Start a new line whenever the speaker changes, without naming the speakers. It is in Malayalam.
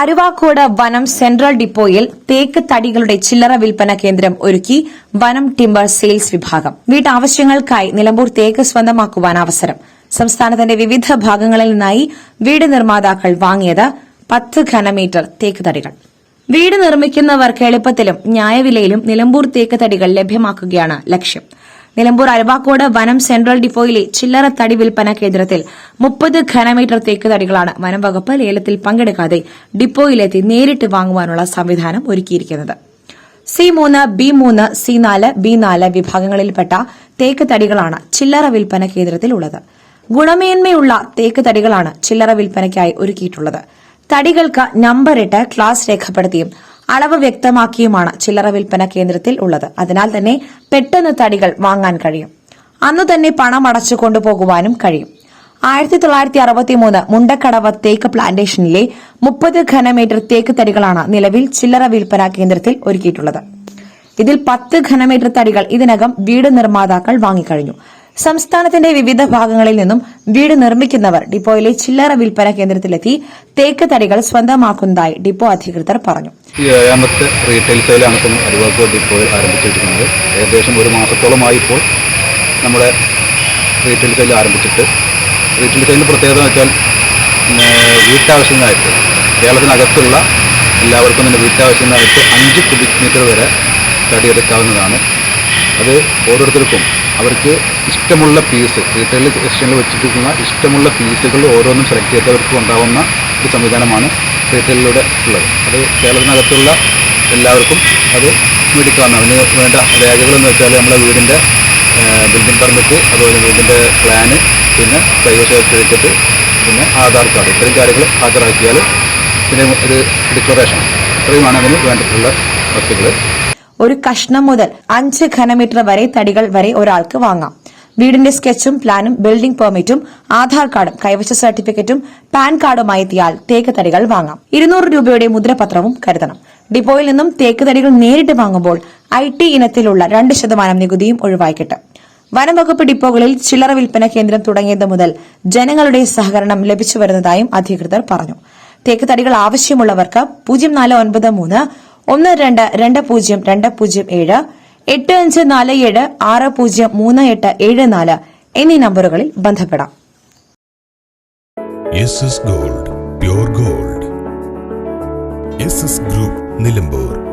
അരുവാക്കോട് വനം സെൻട്രൽ ഡിപ്പോയിൽ തേക്ക് തടികളുടെ ചില്ലറ വിൽപ്പന കേന്ദ്രം ഒരുക്കി വനം ടിമ്പർ സെയിൽസ് വിഭാഗം. വീട്ടാവശ്യങ്ങൾക്കായി നിലമ്പൂർ തേക്ക് സ്വന്തമാക്കുവാൻ അവസരം. സംസ്ഥാനത്തിന്റെ വിവിധ ഭാഗങ്ങളിൽ നിന്നായി വീട് നിർമ്മാതാക്കൾ വാങ്ങിയത് പത്ത് ഘനമീറ്റർ തേക്ക് തടികൾ. വീട് നിർമ്മിക്കുന്നവർക്ക് എളുപ്പത്തിലും ന്യായവിലയിലും നിലമ്പൂർ തേക്ക് തടികൾ ലഭ്യമാക്കുകയാണ് ലക്ഷ്യം. നിലമ്പൂർ അരുവാക്കോട് വനം സെൻട്രൽ ഡിപ്പോയിലെ ചില്ലറ തടി വിൽപ്പന കേന്ദ്രത്തിൽ മുപ്പത് ഘനമീറ്റർ തേക്ക് തടികളാണ് വനം വകുപ്പ് ലേലത്തിൽ പങ്കെടുക്കാതെ ഡിപ്പോയിലെത്തി നേരിട്ട് വാങ്ങുവാനുള്ള സംവിധാനം ഒരുക്കിയിരിക്കുന്നത്. സി മൂന്ന് ബി മൂന്ന് സി നാല് ബി നാല് വിഭാഗങ്ങളിൽപ്പെട്ട തേക്ക് തടികളാണ് ചില്ലറ വിൽപ്പന കേന്ദ്രത്തിലുള്ളത്. ഗുണമേന്മയുള്ള തേക്ക് തടികളാണ് ചില്ലറ വിൽപ്പനയ്ക്കായി ഒരുക്കിയിട്ടുള്ളത്. തടികൾക്ക് നമ്പറിട്ട് ക്ലാസ് രേഖപ്പെടുത്തിയും അളവ് വ്യക്തമാക്കിയുമാണ് ചില്ലറ വിൽപ്പന കേന്ദ്രത്തിൽ ഉള്ളത്. അതിനാൽ തന്നെ പെട്ടെന്ന് തടികൾ വാങ്ങാൻ കഴിയും. അന്നു തന്നെ പണം അടച്ചു കൊണ്ടുപോകുവാനും കഴിയും. ആയിരത്തി തൊള്ളായിരത്തി അറുപത്തി മൂന്ന് മുണ്ടക്കടവ് തേക്ക് പ്ലാന്റേഷനിലെ മുപ്പത് ഘനമീറ്റർ തേക്ക് തടികളാണ് നിലവിൽ ചില്ലറ വിൽപ്പന കേന്ദ്രത്തിൽ ഒരുക്കിയിട്ടുള്ളത്. ഇതിൽ പത്ത് ഘനമീറ്റർ തടികൾ ഇതിനകം വീട് നിർമ്മാതാക്കൾ വാങ്ങിക്കഴിഞ്ഞു. സംസ്ഥാനത്തിന്റെ വിവിധ ഭാഗങ്ങളിൽ നിന്നും വീട് നിർമ്മിക്കുന്നവർ ഡിപ്പോയിലെ ചില്ലറ വിൽപ്പന കേന്ദ്രത്തിലെത്തി തേക്ക് തടികൾ സ്വന്തമാക്കുന്നതായി ഡിപ്പോ അധികൃതർ പറഞ്ഞു.
ഈ ഏഴാമത്തെ റീറ്റെയിൽ സെയിലാണ് ഇപ്പം അരുവാക്കോട് ഇപ്പോൾ ആരംഭിച്ചിരിക്കുന്നത്. ഏകദേശം ഒരു മാസത്തോളമായി ഇപ്പോൾ നമ്മുടെ റീറ്റെയിൽ സെയിൽ ആരംഭിച്ചിട്ട്. റീറ്റെയിൽ സെയിലിന് പ്രത്യേകത എന്ന് വെച്ചാൽ വീട്ടാവശ്യത്തിനായിട്ട് കേരളത്തിനകത്തുള്ള എല്ലാവർക്കും തന്നെ വീട്ടാവശ്യത്തിനായിട്ട് അഞ്ച് കുബിക് മീറ്റർ വരെ തടിയെടുക്കാവുന്നതാണ്. അത് ഓരോരുത്തർക്കും. അവർക്ക് ഇഷ്ടമുള്ള പീസ് റീറ്റെയിൽ സെക്ഷനിൽ വെച്ചിട്ടിരിക്കുന്ന ഇഷ്ടമുള്ള പീസുകൾ ഓരോന്നും സെലക്ട് ചെയ്തവർക്ക് ഉണ്ടാവുന്ന ഒരു സംവിധാനമാണ് റീറ്റെയിലൂടെ ഉള്ളത്. അത് കേരളത്തിനകത്തുള്ള എല്ലാവർക്കും അത് മേടിക്കാവുന്ന അതിന് വേണ്ട രേഖകളെന്ന് വെച്ചാൽ നമ്മളെ വീടിന്റെ ബിൽഡിംഗ് പെർമിറ്റ് അതുപോലെ വീടിന്റെ പ്ലാന് പിന്നെ പ്രൈവറ്റ് സർട്ടിഫിക്കറ്റ് പിന്നെ ആധാർ കാർഡ് ഇത്രയും കാര്യങ്ങൾ ഹാജരാക്കിയാൽ പിന്നെ ഒരു ഡിക്ലറേഷൻ ഇത്രയുമാണ് അതിന് വേണ്ടിയിട്ടുള്ള വസ്തുക്കൾ
ഒരു കഷ്ണം മുതൽ അഞ്ച് ഘനമീറ്റർ വരെ തടികൾ വരെ ഒരാൾക്ക് വാങ്ങാം. വീടിന്റെ സ്കെച്ചും പ്ലാനും ബിൽഡിംഗ് പെർമിറ്റും ആധാർ കാർഡും കൈവശ സർട്ടിഫിക്കറ്റും പാൻ കാർഡുമായി എത്തിയാൽ തേക്ക് തടികൾ വാങ്ങാം. ഇരുന്നൂറ് രൂപയുടെ മുദ്രപത്രവും കരുതണം. ഡിപ്പോയിൽ നിന്നും തേക്ക് തടികൾ നേരിട്ട് വാങ്ങുമ്പോൾ ഐ ടി ഇനത്തിലുള്ള രണ്ട് ശതമാനം നികുതിയും ഒഴിവായി കിട്ടും വനം വകുപ്പ് ഡിപ്പോകളിൽ ചില്ലറ വിൽപ്പന കേന്ദ്രം തുടങ്ങിയത് മുതൽ ജനങ്ങളുടെ സഹകരണം ലഭിച്ചു വരുന്നതായും അധികൃതർ പറഞ്ഞു. തേക്ക് തടികൾ ആവശ്യമുള്ളവർക്ക് പൂജ്യം നാല് ഒൻപത് മൂന്ന് ഒന്ന് രണ്ട് രണ്ട് പൂജ്യം രണ്ട് പൂജ്യം ഏഴ് എട്ട് അഞ്ച് നാല് ഏഴ് ആറ് പൂജ്യം മൂന്ന് എട്ട് ഏഴ് നാല് എന്നീ നമ്പറുകളിൽ ബന്ധപ്പെടാം.
Gold gold. ഗ്രൂപ്പ് നിലമ്പൂർ.